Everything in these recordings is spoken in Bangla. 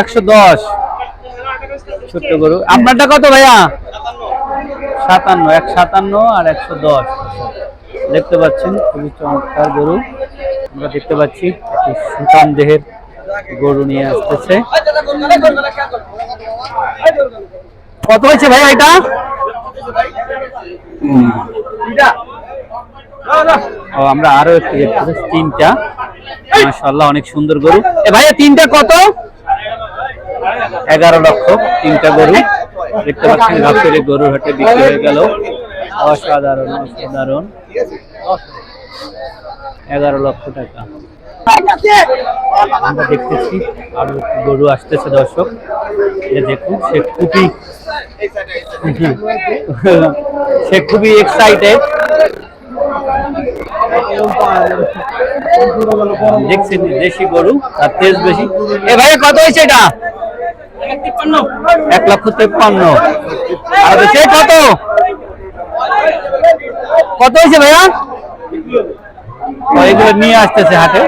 একশো দশ। গরু। আপনারটা কত ভাইয়া? সাতান্ন, এক সাতান্ন আর একশো দশ। দেখতে পাচ্ছেন, খুবই চমৎকার গরু। আমরা দেখতে পাচ্ছি সুতাম দেহের গরু নিয়ে আসতেছে। কত হয়েছে ভাইয়া এটা? ও, আমরা আরও একটু দেখতে পাচ্ছি, তিনটা। মাশাআল্লাহ, অনেক সুন্দর গরু। এ ভাইয়া, তিনটা কত? এগারো লক্ষ তিনটা গরু। দেখতে পাচ্ছেন, গাছের গরুর হাটে বিক্রি হয়ে গেল। অসাধারণ অসাধারণ। এগারো লক্ষ টাকা। আমরা দেখতেছি, আরও গরু আসতেছে দর্শক। দেখুন, সে খুবই সে খুবই এক্সাইটেড দেখছেন দেশি গরু আর তেজ বেশি। এ ভাইয়া কত হয়েছে এটা? এক লক্ষ তেপ্পান্ন। আর সে কত? কত হয়েছে ভাইয়া? এগুলো নিয়ে আসতেছে হাটে?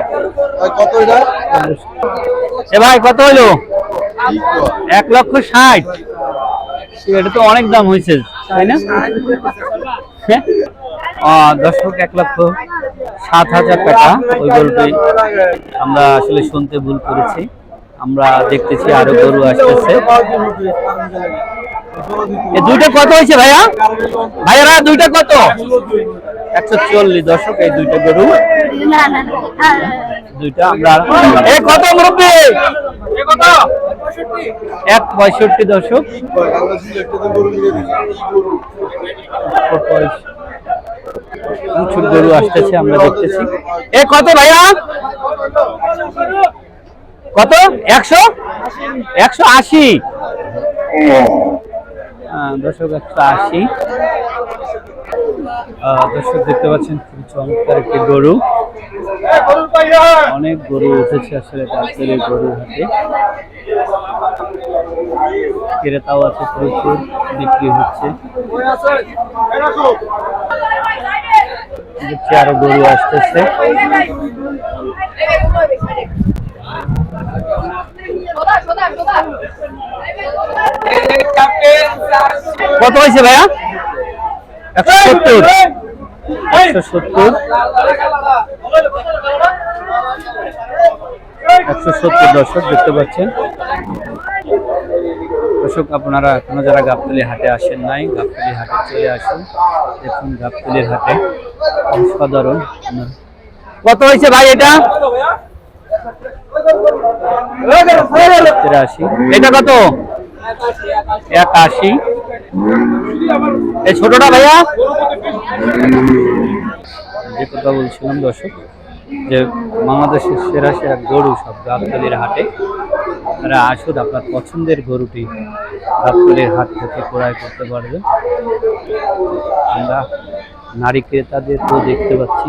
এ ভাই, কত হলো? এক লক্ষ ষাট। এটা তো অনেক দাম হয়েছে, তাই না? হ্যাঁ? দর্শক এক লক্ষ। সাত হাজার টাকা, ওই গরুটি আমরা আসলে শুনতে ভুল করেছি। আমরা দেখতেছি আরও গরু আসতেছে। দুইটা কত হয়েছে ভাইয়া? ভাইয়ারা, দুইটা কত? একশো চল্লিশ দর্শক, এই দুইটা গরু। দুইটা আমরা কত মুরব্বী? এক পঁয়ষট্টি দর্শক। প্রচুর গরু আসতেছে, আমরা দেখতেছি। এ, কত ভাইয়া? কত? একশো? একশো আশি। দর্শক, একশো আশি। দর্শক, দেখতে পাচ্ছেন খুবই চমৎকার একটি গরু। অনেক গরু উঠেছে আসলে ডাক্তারের গরু হাতে। ক্রেতাও আছে প্রচুর, বিক্রি হচ্ছে। দেখছি আরও গরু আসতেছে। কত হয়েছে ভাইয়া? একশো সত্তর। একশো সত্তর। একশো সত্তর দর্শক দেখতে পাচ্ছেন। দর্শক, আপনারা এখনও যারা গাবতলি হাটে আসেন নাই, গাবতলি হাটে চলে আসুন। দেখুন গাবতলির হাটে অসাধারণ। কত হয়েছে ভাই এটা? এটা কত? এই ভাইয়া? যে কথা যে বাংলাদেশের সেরা সেরা গরু সব গাবতলির হাটে। তারা আসুন আপনার পছন্দের গরুটি গাবতলির হাট থেকে ক্রয় করতে পারবেন আমরা নারী ক্রেতাদের তো দেখতে পাচ্ছি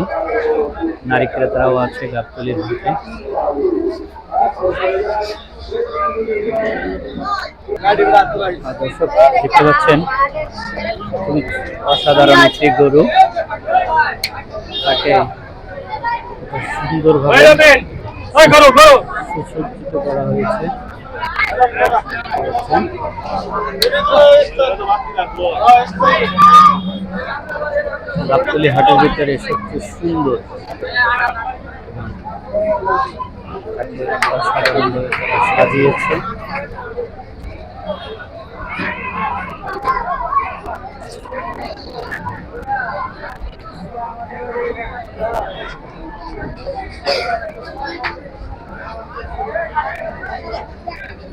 নারী ক্রেতারাও আছে গাবতলির হাটে। আর দর্শক দেখতে পাচ্ছেন অসাধারণ একটি গরু। তাকে সুন্দরভাবে সুসজ্জিত করা হয়েছে। গাবতলি হাটের ভিতরে সবচেয়ে সুন্দর। সাজিয়েছে